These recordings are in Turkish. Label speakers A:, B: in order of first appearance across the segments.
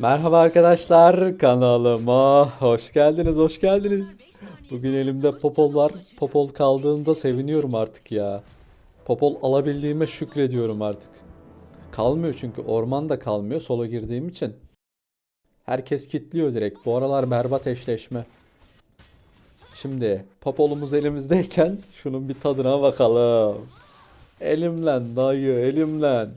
A: Merhaba arkadaşlar kanalıma hoş geldiniz hoş geldiniz. Bugün elimde popol var. Popol kaldığında seviniyorum artık ya. Popol alabildiğime şükrediyorum artık. Kalmıyor çünkü orman da kalmıyor solo girdiğim için. Herkes kitliyor direkt. Bu aralar berbat eşleşme. Şimdi popolumuz elimizdeyken şunun bir tadına bakalım. Elimlen dayı elimlen.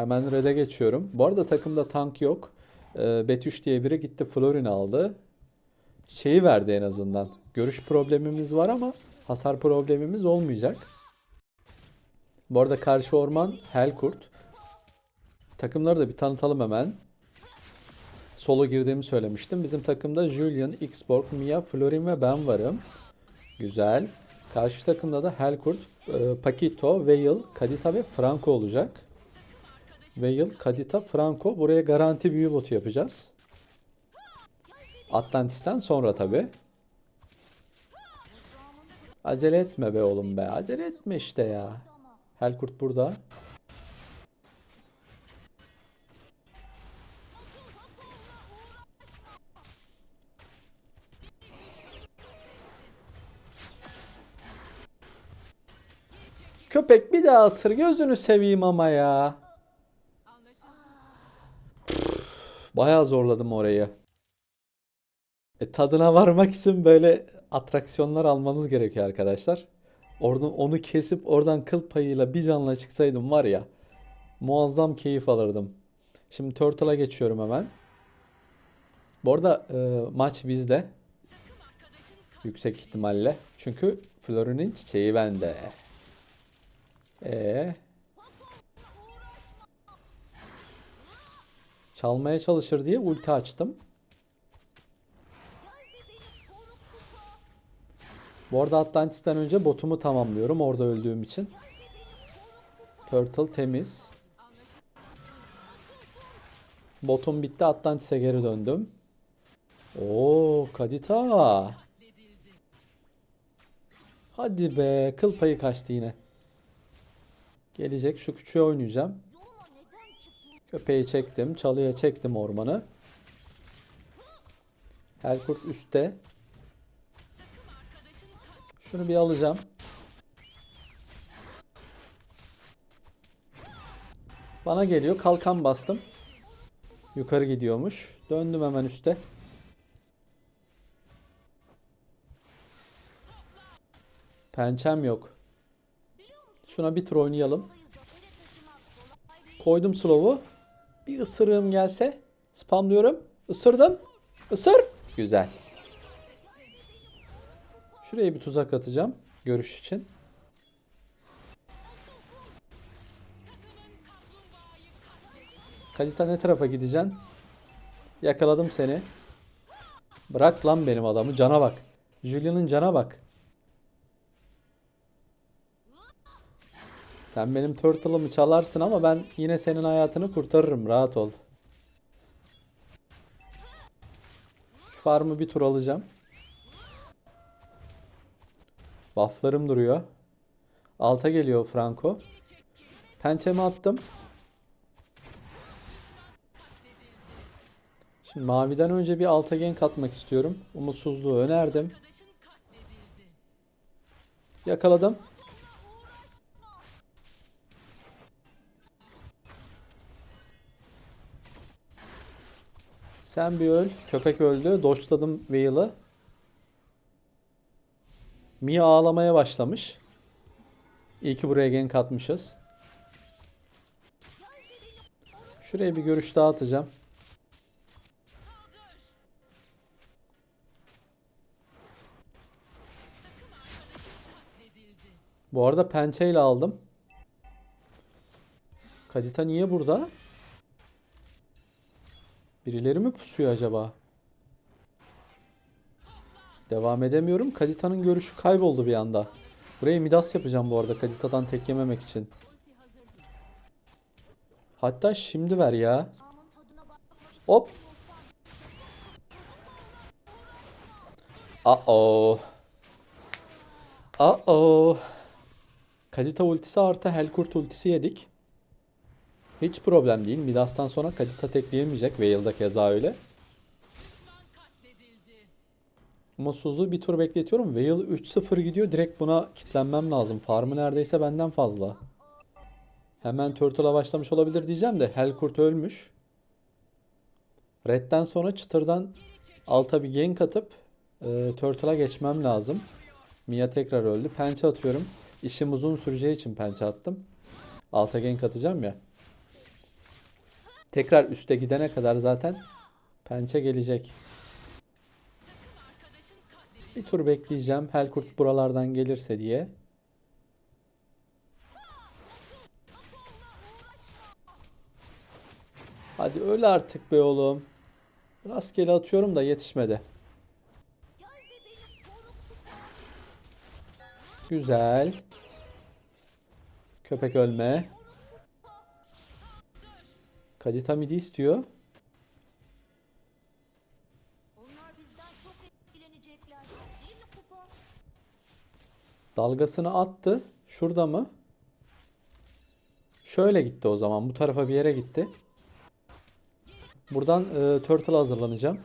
A: Hemen red'e geçiyorum. Bu arada takımda tank yok. Ee, Betüş diye biri gitti Florin aldı. Şeyi verdi en azından. Görüş problemimiz var ama hasar problemimiz olmayacak. Bu arada karşı orman Helkurt. Takımları da bir tanıtalım hemen. Solo girdiğimi söylemiştim. Bizim takımda Julian, Xborg, Mia, Florin ve ben varım. Güzel. Karşı takımda da Helkurt, e, Paquito, Veil, Kadita ve Franco olacak. Veil, Kadita, Franco. Buraya garanti büyü botu yapacağız. Atlantis'ten sonra tabi. Acele etme be oğlum be. Acele etme işte ya. Helkurt burada. Köpek bir daha ısır gözünü seveyim ama ya. Bayağı zorladım orayı. E, tadına varmak için böyle atraksiyonlar almanız gerekiyor arkadaşlar. Oradan onu kesip oradan kıl payıyla bir canla çıksaydım var ya muazzam keyif alırdım. Şimdi Turtle'a geçiyorum hemen. Bu arada e, maç bizde. Yüksek ihtimalle. Çünkü Florin'in çiçeği bende. E Çalmaya çalışır diye ulti açtım. Bu arada Atlantis'ten önce botumu tamamlıyorum orada öldüğüm için. Turtle temiz. Botum bitti Atlantis'e geri döndüm. Oo Kadita. Hadi be kıl payı kaçtı yine. Gelecek şu küçüğü oynayacağım. Köpeği çektim. Çalıya çektim ormanı. Helkurt üstte. Şunu bir alacağım. Bana geliyor. Kalkan bastım. Yukarı gidiyormuş. Döndüm hemen üste. Pençem yok. Şuna bir tur oynayalım. Koydum slow'u. Bir ısırığım gelse spamlıyorum. Isırdım. Isır. Güzel. Şuraya bir tuzak atacağım. Görüş için. Kalita ne tarafa gideceksin? Yakaladım seni. Bırak lan benim adamı. Cana bak. Julian'ın cana bak. Sen benim turtle'ımı çalarsın ama ben yine senin hayatını kurtarırım. Rahat ol. Şu farmı bir tur alacağım. Bufflarım duruyor. Alta geliyor Franco. Pençemi attım. Şimdi maviden önce bir alta gank atmak istiyorum. Umutsuzluğu önerdim. Yakaladım. Sen bir öl. Köpek öldü. Doçladım Veil'ı. Mia ağlamaya başlamış. İyi ki buraya gank atmışız. Şuraya bir görüş daha atacağım. Bu arada pençeyle aldım. Kadita niye burada? Birileri mi pusuyor acaba? Devam edemiyorum. Kadita'nın görüşü kayboldu bir anda. Buraya Midas yapacağım bu arada Kadita'dan tek yememek için. Hatta şimdi ver ya. Hop. Uh-oh. Uh-oh. Kadita ultisi artı Helkurt ultisi yedik. Hiç problem değil. Midas'tan sonra Kadita tekleyemeyecek. Vale'da keza öyle. Umutsuzluğu bir tur bekletiyorum. Vale 3-0 gidiyor. Direkt buna kitlenmem lazım. Farmı neredeyse benden fazla. Hemen Turtle'a başlamış olabilir diyeceğim de Helkurt ölmüş. Red'den sonra çıtırdan alta bir gank atıp e, Turtle'a geçmem lazım. Mia tekrar öldü. Pençe atıyorum. İşim uzun süreceği için pençe attım. Alta gank atacağım ya. Tekrar üste gidene kadar zaten pençe gelecek. Bir tur bekleyeceğim. Helkurt buralardan gelirse diye. Hadi öl artık be oğlum. Rastgele atıyorum da yetişmedi. Güzel. Köpek ölme. Kadita midi istiyor. Dalgasını attı. Şurada mı? Şöyle gitti o zaman. Bu tarafa bir yere gitti. Buradan e, Turtle hazırlanacağım.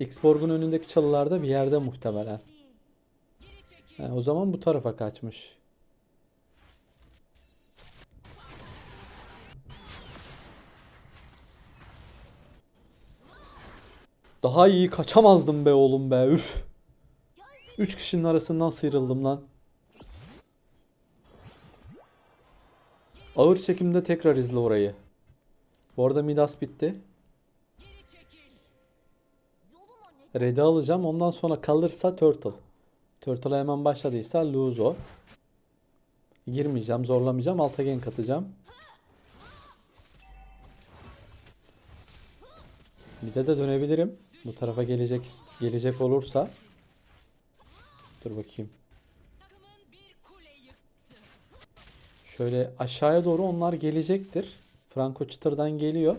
A: Xborg'un önündeki çalılarda bir yerde muhtemelen. He, o zaman bu tarafa kaçmış. Daha iyi kaçamazdım be oğlum be. Üf. Üç kişinin arasından sıyrıldım lan. Ağır çekimde tekrar izle orayı. Bu arada Midas bitti. Red'i alacağım. Ondan sonra kalırsa Turtle. Turtle'a hemen başladıysa lose o. Girmeyeceğim, zorlamayacağım. Alta gank atacağım. Bir de de dönebilirim. Bu tarafa gelecek gelecek olursa. Dur bakayım. Şöyle aşağıya doğru onlar gelecektir. Franco çıtırdan geliyor.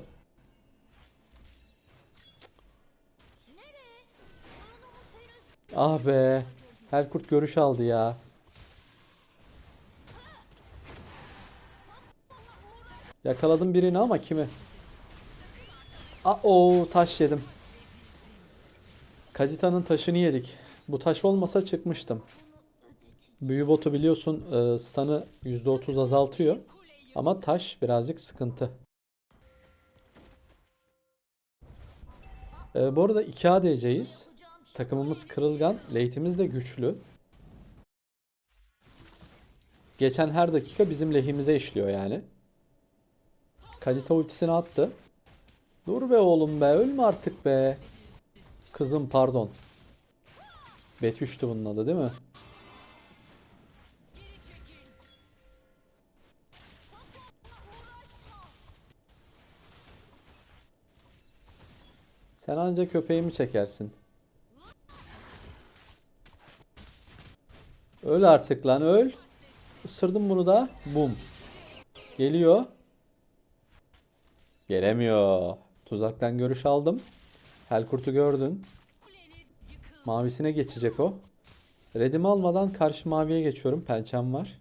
A: Ah be. Helkurt görüş aldı ya. Yakaladım birini ama kimi? Aa, o taş yedim. Kadita'nın taşını yedik. Bu taş olmasa çıkmıştım. Büyü botu biliyorsun e, stun'ı %30 azaltıyor. Ama taş birazcık sıkıntı. E, bu arada 2 ADC'yiz. Takımımız kırılgan, late'imiz de güçlü. Geçen her dakika bizim lehimize işliyor yani. Kadita ultisini attı. Dur be oğlum be, ölme artık be. Kızım pardon. Betüş'tü bunun adı değil mi? Sen anca köpeğimi çekersin. Öl artık lan öl. Isırdım bunu da. Bum. Geliyor. Gelemiyor. Tuzaktan görüş aldım. Helkurt'u gördün. Mavisine geçecek o. Redimi almadan karşı maviye geçiyorum. Pençem var.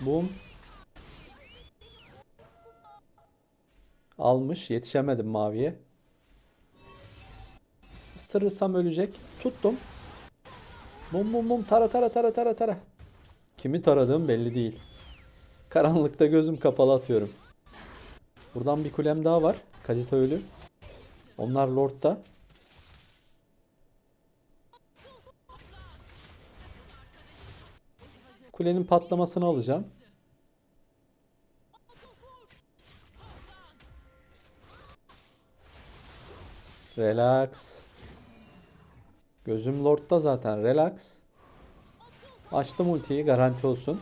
A: Bum. Almış. Yetişemedim maviye. Isırırsam ölecek. Tuttum. Bum bum bum tara tara tara tara tara. Kimi taradığım belli değil. Karanlıkta gözüm kapalı atıyorum. Buradan bir kulem daha var. Kadita ölü. Onlar Lord'da. Kulenin patlamasını alacağım. Relax. Gözüm Lord'da zaten. Relax. Açtım ultiyi garanti olsun.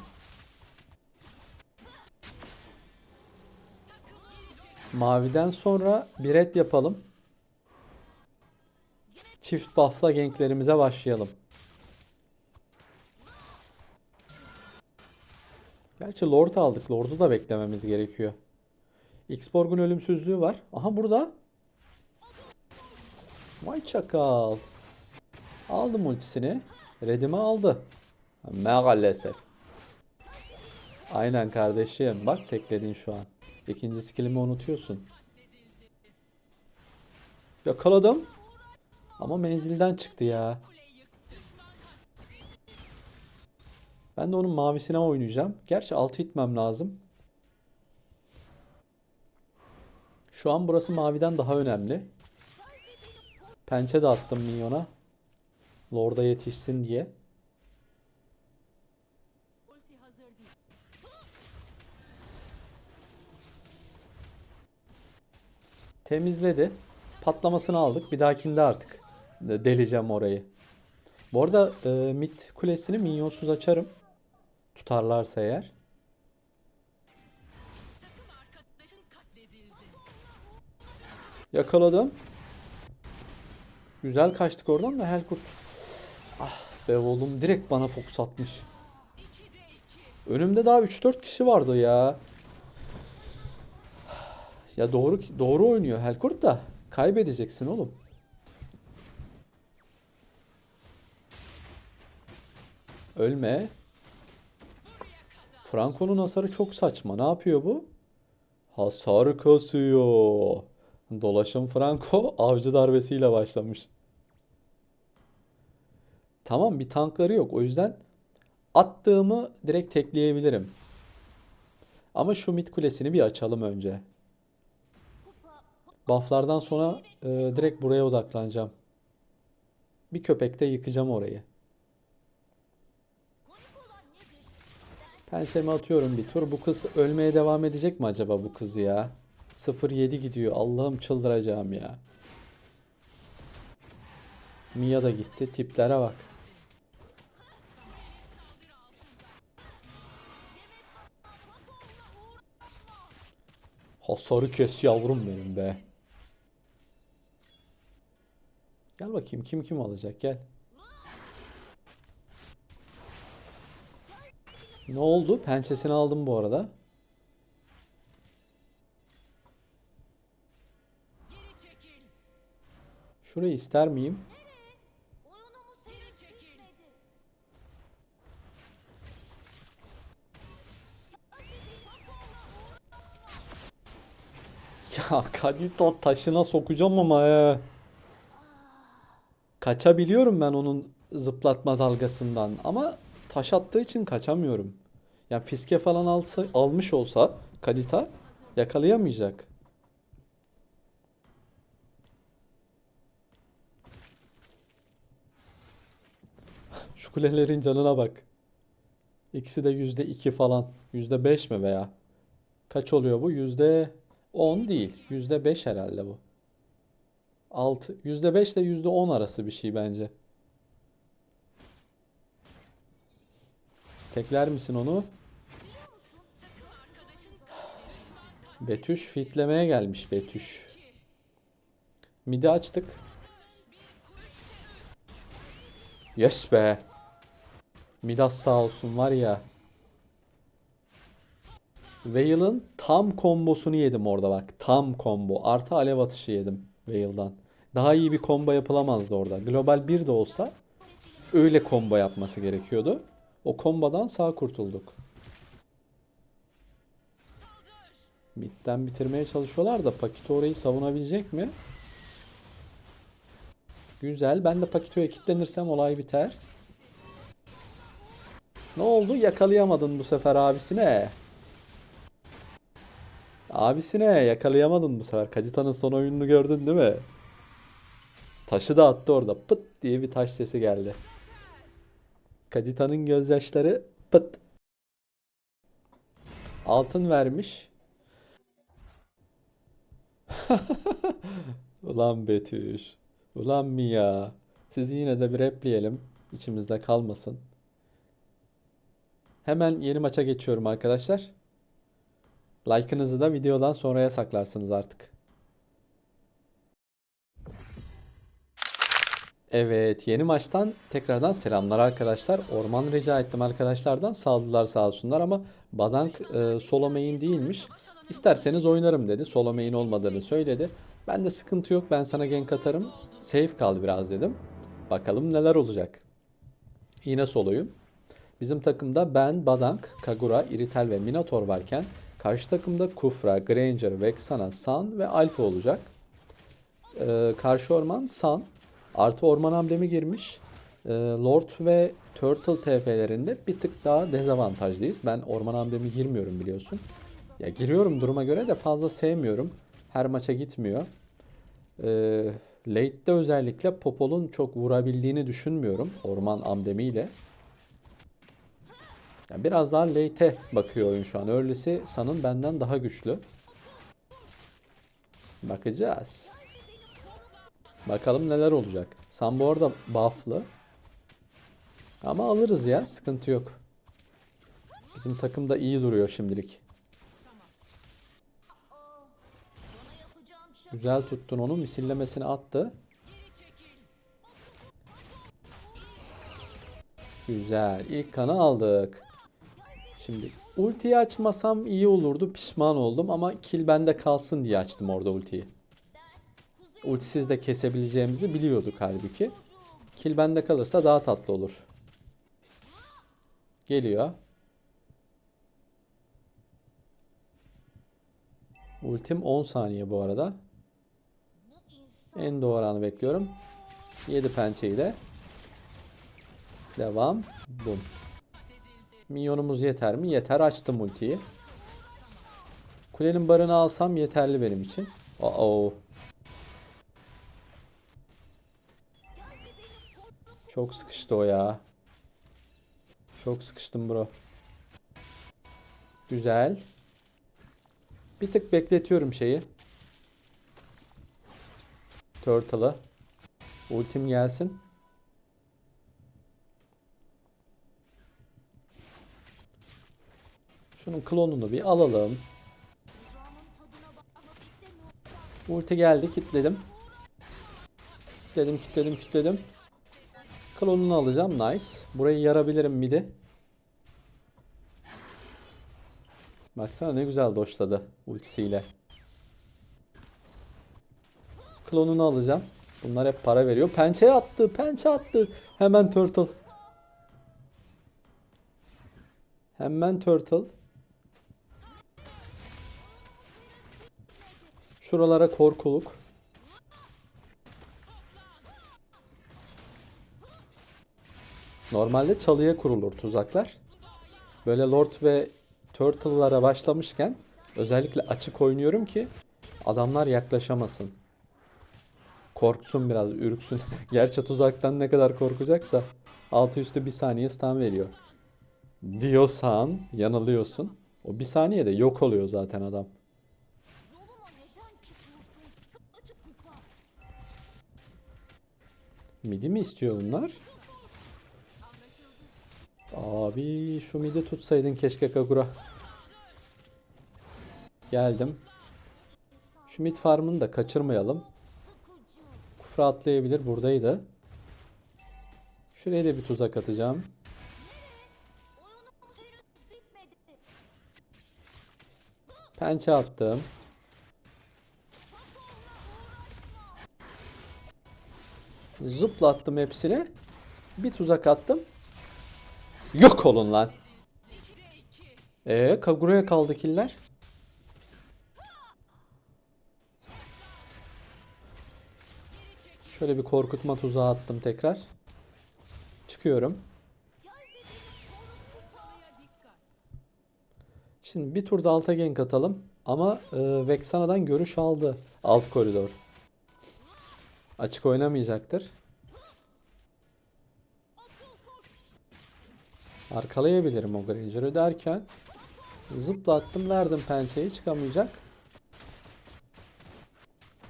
A: Maviden sonra bir red yapalım. Çift buff'la ganklerimize başlayalım. Gerçi Lord aldık. Lord'u da beklememiz gerekiyor. Xborg'un ölümsüzlüğü var. Aha burada. Vay çakal. Aldım ultisini. Redimi aldı. Maalesef. Aynen kardeşim. Bak tekledin şu an. İkinci skillimi unutuyorsun. Yakaladım. Ama menzilden çıktı ya. Ben de onun mavisine oynayacağım. Gerçi altı itmem lazım. Şu an burası maviden daha önemli. Pençe de attım minyona. Lord'a yetişsin diye. Temizledi. Patlamasını aldık. Bir dahakinde artık de- deleceğim orayı. Bu arada e, mid kulesini minyonsuz açarım. Tutarlarsa eğer. Yakaladım. Güzel kaçtık oradan da Helkurt. Ah be oğlum direkt bana fokus atmış. Önümde daha 3-4 kişi vardı ya. Ya doğru doğru oynuyor Helkurt da kaybedeceksin oğlum. Ölme. Franco'nun hasarı çok saçma. Ne yapıyor bu? Hasar kasıyor. Dolaşım Franco avcı darbesiyle başlamış. Tamam bir tankları yok. O yüzden attığımı direkt tekleyebilirim. Ama şu mid kulesini bir açalım önce. Bufflardan sonra e, direkt buraya odaklanacağım. Bir köpekte yıkacağım orayı. Pençemi atıyorum bir tur. Bu kız ölmeye devam edecek mi acaba bu kız ya? 0-7 gidiyor. Allah'ım çıldıracağım ya. Mia da gitti. Tiplere bak. Hasarı kes yavrum benim be. Gel bakayım kim kim alacak gel. Ne oldu? Pençesini aldım bu arada. Şurayı ister miyim? Ya Kadito taşına sokacağım ama he. Kaçabiliyorum ben onun zıplatma dalgasından ama taş attığı için kaçamıyorum. Yani fiske falan alsa, almış olsa Kadita yakalayamayacak. Şu kulelerin canına bak. İkisi de yüzde iki falan. Yüzde beş mi veya? Kaç oluyor bu? Yüzde 10 değil. Yüzde 5 herhalde bu. 6. Yüzde 5 ile yüzde 10 arası bir şey bence. Tekler misin onu? Betüş fitlemeye gelmiş Betüş. Midi açtık. Yes be. Midas sağ olsun var ya. Veil'ın tam kombosunu yedim orada bak. Tam combo. Artı alev atışı yedim Veil'dan. Daha iyi bir combo yapılamazdı orada. Global 1 de olsa öyle combo yapması gerekiyordu. O kombodan sağ kurtulduk. Mid'den bitirmeye çalışıyorlar da Pakito orayı savunabilecek mi? Güzel. Ben de Pakito'ya kilitlenirsem olay biter. Ne oldu? Yakalayamadın bu sefer abisine. Abisine yakalayamadın bu sefer. Kadita'nın son oyununu gördün değil mi? Taşı da attı orada. Pıt diye bir taş sesi geldi. Kadita'nın gözyaşları pıt. Altın vermiş. Ulan Betüş. Ulan Mia. Sizi yine de bir repleyelim. İçimizde kalmasın. Hemen yeni maça geçiyorum arkadaşlar. Like'ınızı da videodan sonraya saklarsınız artık. Evet, yeni maçtan tekrardan selamlar arkadaşlar. Orman rica ettim arkadaşlardan. Sağlılar sağ olsunlar ama Badank e, solo main değilmiş. İsterseniz oynarım dedi. Solo main olmadığını söyledi. Ben de sıkıntı yok. Ben sana gank atarım. Safe kal biraz dedim. Bakalım neler olacak. Yine soloyum. Bizim takımda ben, Badank, Kagura, Iritel ve Minotaur varken karşı takımda Kufra, Granger, Vexana, San ve Alpha olacak. Ee, karşı orman San. Artı orman amblemi girmiş. Ee, Lord ve Turtle TF'lerinde bir tık daha dezavantajlıyız. Ben orman amblemi girmiyorum biliyorsun. Ya giriyorum duruma göre de fazla sevmiyorum. Her maça gitmiyor. Ee, late'de özellikle Popol'un çok vurabildiğini düşünmüyorum orman amblemiyle. Ya biraz daha late'e bakıyor oyun şu an. Early'si San'ın benden daha güçlü. Bakacağız. Bakalım neler olacak. San bu arada buff'lı. Ama alırız ya. Sıkıntı yok. Bizim takım da iyi duruyor şimdilik. Güzel tuttun onu. Misillemesini attı. Güzel. İlk kanı aldık. Şimdi ultiyi açmasam iyi olurdu. Pişman oldum ama kill bende kalsın diye açtım orada ultiyi. Ultisiz de kesebileceğimizi biliyorduk halbuki. Kill bende kalırsa daha tatlı olur. Geliyor. Ultim 10 saniye bu arada. En doğru anı bekliyorum. 7 pençeyi de. Devam. Bum. Minyonumuz yeter mi? Yeter. Açtım ultiyi. Kulenin barını alsam yeterli benim için. Oo. Çok sıkıştı o ya. Çok sıkıştım bro. Güzel. Bir tık bekletiyorum şeyi. Turtle'ı. Ultim gelsin. Şunun klonunu bir alalım. Ulti geldi, kitledim. Kitledim, kitledim, kitledim. Klonunu alacağım, nice. Burayı yarabilirim midi. Baksana ne güzel doşladı ultisiyle. Klonunu alacağım. Bunlar hep para veriyor. Pençe attı, pençe attı. Hemen turtle. Hemen turtle. Şuralara korkuluk. Normalde çalıya kurulur tuzaklar. Böyle Lord ve Turtle'lara başlamışken özellikle açık oynuyorum ki adamlar yaklaşamasın. Korksun biraz, ürksün. Gerçi tuzaktan ne kadar korkacaksa altı üstü bir saniye stun veriyor. Diyorsan yanılıyorsun. O bir saniyede yok oluyor zaten adam. Midi mi istiyor bunlar? Abi şu midi tutsaydın keşke Kagura. Geldim. Şu mid farmını da kaçırmayalım. Kufra atlayabilir buradaydı. Şuraya da bir tuzak atacağım. Pençe attım. Zıplattım hepsini. Bir tuzak attım. Yok olun lan. Ee, Kagura'ya kaldı killer. Şöyle bir korkutma tuzağı attım tekrar. Çıkıyorum. Şimdi bir turda alta gank atalım. Ama e, Vexana'dan görüş aldı. Alt koridor. Açık oynamayacaktır. Arkalayabilirim o Granger'ı derken zıplattım verdim pençeyi çıkamayacak.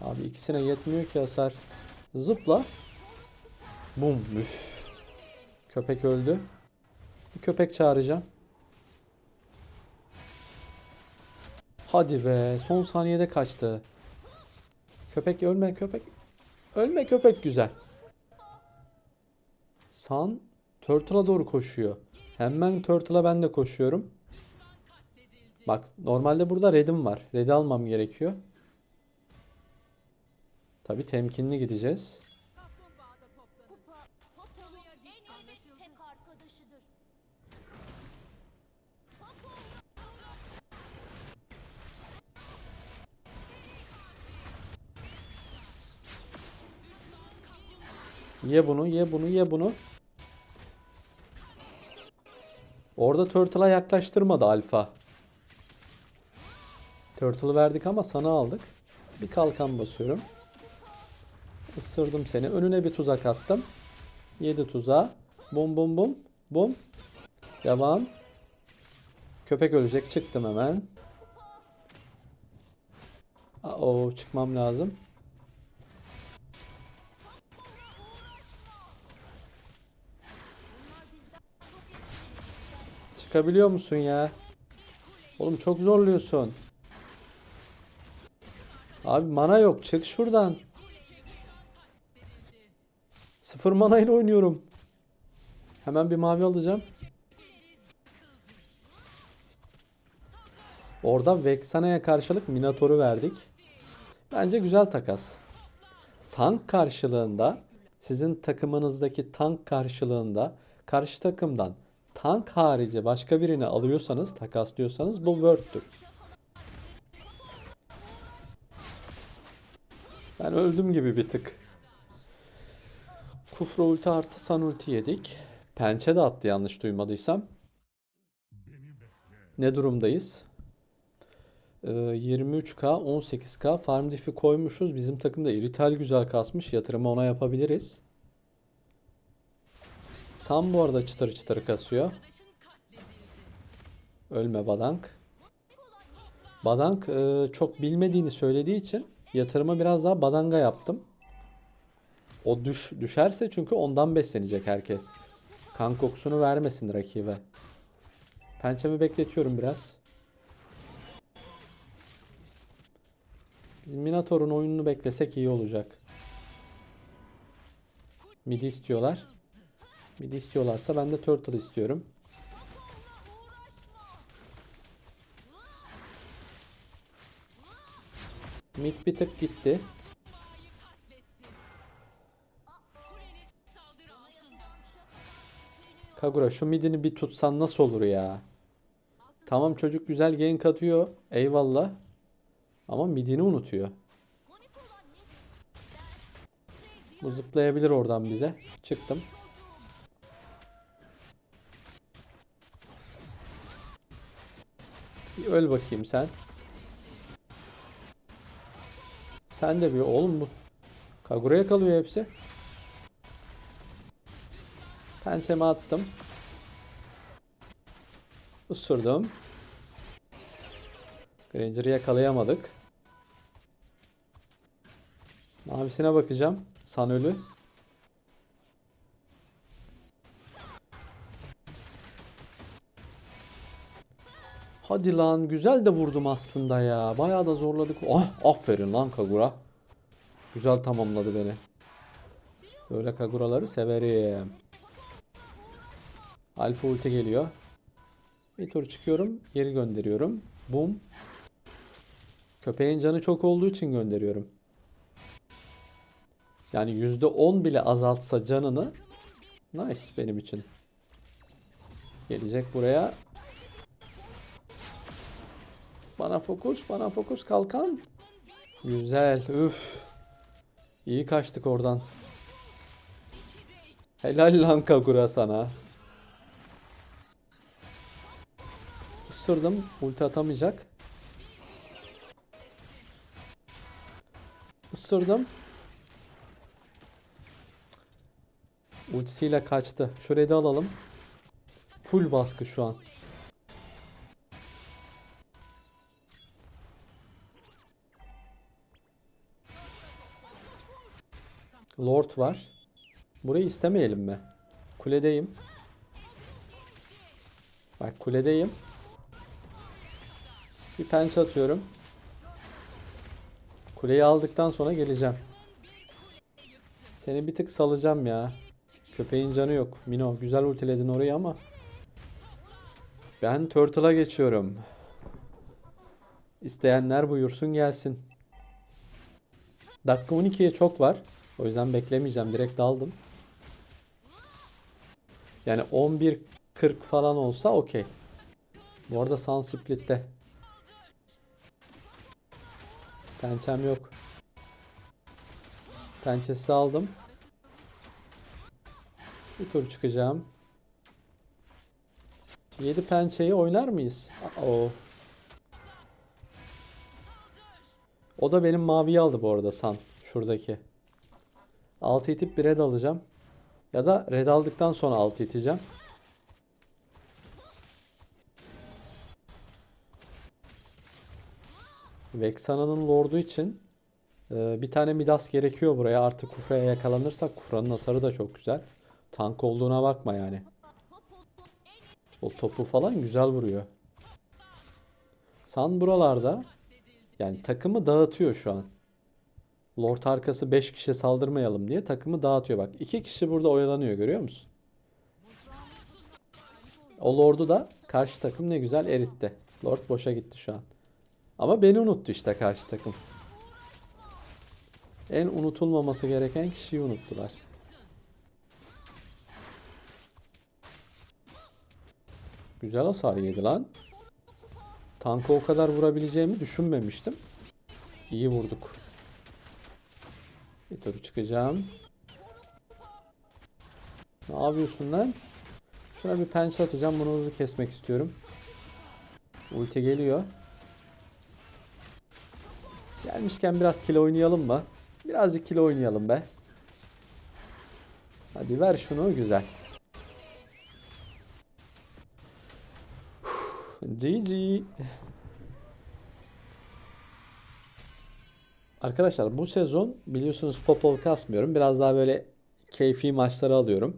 A: Abi ikisine yetmiyor ki hasar. Zıpla. Bum. Üf. Köpek öldü. Bir köpek çağıracağım. Hadi be. Son saniyede kaçtı. Köpek ölme köpek. Ölme köpek güzel. San Turtle'a doğru koşuyor. Hemen Turtle'a ben de koşuyorum. Bak normalde burada redim var. Red almam gerekiyor. Tabi temkinli gideceğiz. Ye bunu, ye bunu, ye bunu. Orada Turtle'a yaklaştırmadı Alfa. Turtle'ı verdik ama sana aldık. Bir kalkan basıyorum. Isırdım seni. Önüne bir tuzak attım. Yedi tuzağı. Bum bum bum. Bum. Devam. Köpek ölecek. Çıktım hemen. O çıkmam lazım. Çıkabiliyor musun ya? Oğlum çok zorluyorsun. Abi mana yok. Çık şuradan. Sıfır mana ile oynuyorum. Hemen bir mavi alacağım. Orada Vexana'ya karşılık Minotaur'u verdik. Bence güzel takas. Tank karşılığında sizin takımınızdaki tank karşılığında karşı takımdan tank harici başka birini alıyorsanız, takaslıyorsanız bu Word'tür. Ben öldüm gibi bir tık. Kufra ulti artı san ulti yedik. Pençe de attı yanlış duymadıysam. Ne durumdayız? Ee, 23k, 18k farm diff'i koymuşuz. Bizim takımda irital güzel kasmış. Yatırımı ona yapabiliriz. Sam bu arada çıtır çıtır kasıyor. Ölme Badank. Badank e, çok bilmediğini söylediği için yatırımı biraz daha Badang'a yaptım. O düş, düşerse çünkü ondan beslenecek herkes. Kan kokusunu vermesin rakibe. Pençemi bekletiyorum biraz. Bizim Minotaur'un oyununu beklesek iyi olacak. Midi istiyorlar. Midi istiyorlarsa ben de Turtle istiyorum. Mid bir tık gitti. Kagura şu midini bir tutsan nasıl olur ya? Tamam çocuk güzel gank atıyor. Eyvallah. Ama midini unutuyor. Bu zıplayabilir oradan bize. Çıktım. Öl bakayım sen. Sen de bir oğlum bu. Kagura'ya kalıyor hepsi. Pençemi attım. Isırdım. Granger'ı yakalayamadık. Mavisine bakacağım. San ölü. Hadi lan güzel de vurdum aslında ya. Bayağı da zorladık. Ah aferin lan Kagura. Güzel tamamladı beni. Böyle Kaguraları severim. Alfa ulti geliyor. Bir tur çıkıyorum. Geri gönderiyorum. Bum. Köpeğin canı çok olduğu için gönderiyorum. Yani %10 bile azaltsa canını nice benim için. Gelecek buraya. Bana fokus, bana fokus kalkan. Güzel. Üf. İyi kaçtık oradan. Helal lan Kagura sana. Isırdım. Ulti atamayacak. Isırdım. Ultisiyle kaçtı. Şurayı da alalım. Full baskı şu an. Lord var. Burayı istemeyelim mi? Kuledeyim. Bak kuledeyim. Bir pençe atıyorum. Kuleyi aldıktan sonra geleceğim. Seni bir tık salacağım ya. Köpeğin canı yok. Mino güzel ultiledin orayı ama. Ben Turtle'a geçiyorum. İsteyenler buyursun gelsin. Dakika 12'ye çok var. O yüzden beklemeyeceğim. Direkt daldım. Yani 11.40 falan olsa okey. Bu arada Sun Split'te. Pençem yok. Pençesi aldım. Bir tur çıkacağım. 7 pençeyi oynar mıyız? O. O da benim maviyi aldı bu arada San. Şuradaki. 6 itip bir red alacağım. Ya da red aldıktan sonra 6 iteceğim. Vexana'nın lordu için e, bir tane Midas gerekiyor buraya. Artık Kufra'ya yakalanırsak Kufra'nın hasarı da çok güzel. Tank olduğuna bakma yani. O topu falan güzel vuruyor. San buralarda yani takımı dağıtıyor şu an. Lord arkası 5 kişi saldırmayalım diye takımı dağıtıyor bak. 2 kişi burada oyalanıyor görüyor musun? O Lord'u da karşı takım ne güzel eritti. Lord boşa gitti şu an. Ama beni unuttu işte karşı takım. En unutulmaması gereken kişiyi unuttular. Güzel hasar yedi lan. Tanka o kadar vurabileceğimi düşünmemiştim. İyi vurduk. Bir tur çıkacağım. Ne yapıyorsun lan? Şuna bir pençe atacağım. Bunu hızlı kesmek istiyorum. Ulti geliyor. Gelmişken biraz kilo oynayalım mı? Birazcık kilo oynayalım be. Hadi ver şunu güzel. GG. Arkadaşlar bu sezon biliyorsunuz Popol kasmıyorum. Biraz daha böyle keyfi maçları alıyorum.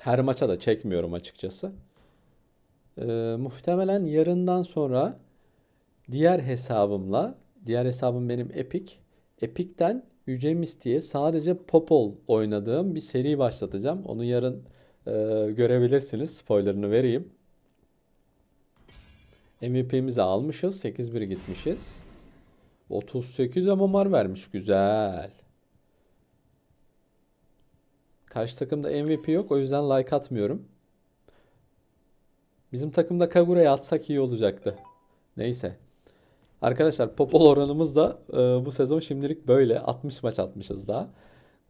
A: Her maça da çekmiyorum açıkçası. Ee, muhtemelen yarından sonra diğer hesabımla, diğer hesabım benim Epic. Epic'ten Yüce Misty'ye sadece Popol oynadığım bir seri başlatacağım. Onu yarın e, görebilirsiniz. Spoilerını vereyim. MVP'mizi almışız. 8-1 gitmişiz. 38 MMR vermiş. Güzel. Karşı takımda MVP yok. O yüzden like atmıyorum. Bizim takımda Kagura'ya atsak iyi olacaktı. Neyse. Arkadaşlar Popol oranımız da e, bu sezon şimdilik böyle. 60 maç atmışız daha.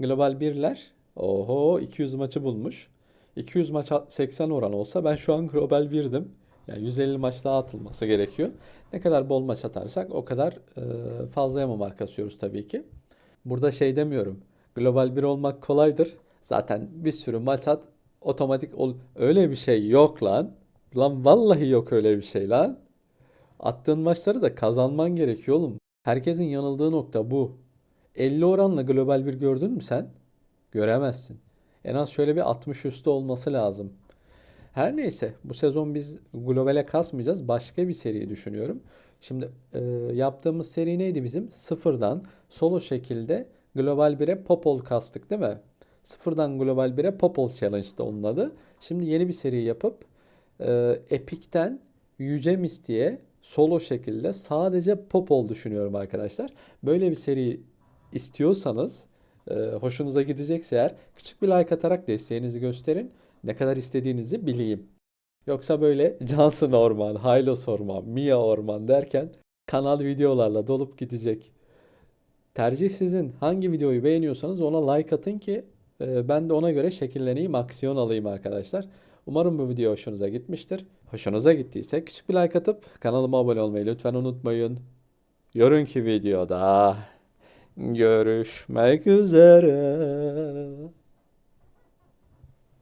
A: Global 1'ler oho 200 maçı bulmuş. 200 maç 80 oran olsa ben şu an global 1'dim. Yani 150 maç daha atılması gerekiyor. Ne kadar bol maç atarsak o kadar e, fazla yama kasıyoruz tabii ki. Burada şey demiyorum. Global 1 olmak kolaydır. Zaten bir sürü maç at otomatik ol. Öyle bir şey yok lan. Lan vallahi yok öyle bir şey lan. Attığın maçları da kazanman gerekiyor oğlum. Herkesin yanıldığı nokta bu. 50 oranla global 1 gördün mü sen? Göremezsin. En az şöyle bir 60 üstü olması lazım. Her neyse bu sezon biz globale kasmayacağız. Başka bir seri düşünüyorum. Şimdi e, yaptığımız seri neydi bizim? Sıfırdan solo şekilde global 1'e popol kastık değil mi? Sıfırdan global 1'e popol challenge'da onun adı. Şimdi yeni bir seri yapıp e, Epic'ten Yüce Misty'ye solo şekilde sadece popol düşünüyorum arkadaşlar. Böyle bir seri istiyorsanız e, hoşunuza gidecekse eğer küçük bir like atarak desteğinizi gösterin. Ne kadar istediğinizi bileyim. Yoksa böyle Johnson Orman, Hylos Orman, Mia Orman derken kanal videolarla dolup gidecek. Tercih sizin. Hangi videoyu beğeniyorsanız ona like atın ki e, ben de ona göre şekilleneyim, aksiyon alayım arkadaşlar. Umarım bu video hoşunuza gitmiştir. Hoşunuza gittiyse küçük bir like atıp kanalıma abone olmayı lütfen unutmayın. Yarınki videoda görüşmek üzere.